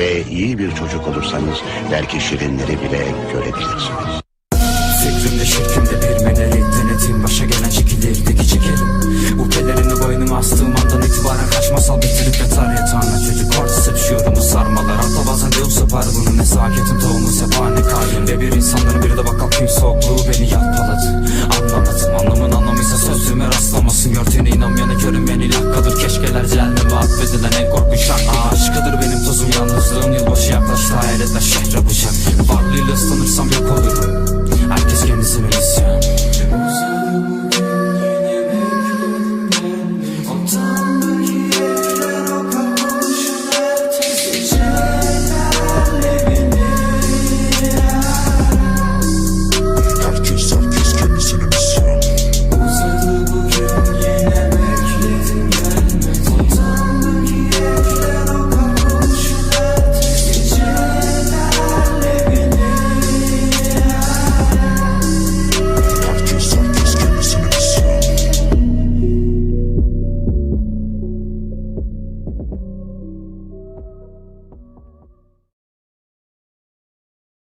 ve iyi bir çocuk olursanız belki şirinleri bile görebilirsiniz. Fikrimde şirkimde bir meneri Denetim başa gelen çekilir deki çekerim. Bu pelerini boynuma astığım andan itibaren Kaç masal bitirip tarih yatağına Çocuk kortise düşüyorum bu sarmalar. Hatta bazen de yoksa var bunun nezaketin tohumu Sephane kalbim Ve bir insanların biri de bakal kim soğukluğu beni yalpaladı. Anlamadım anlamın anlamıysa sözlüğüme rastlamasın. Görtüğüne Hedefler şehre. Bıçak Varlığıyla sanırsam yok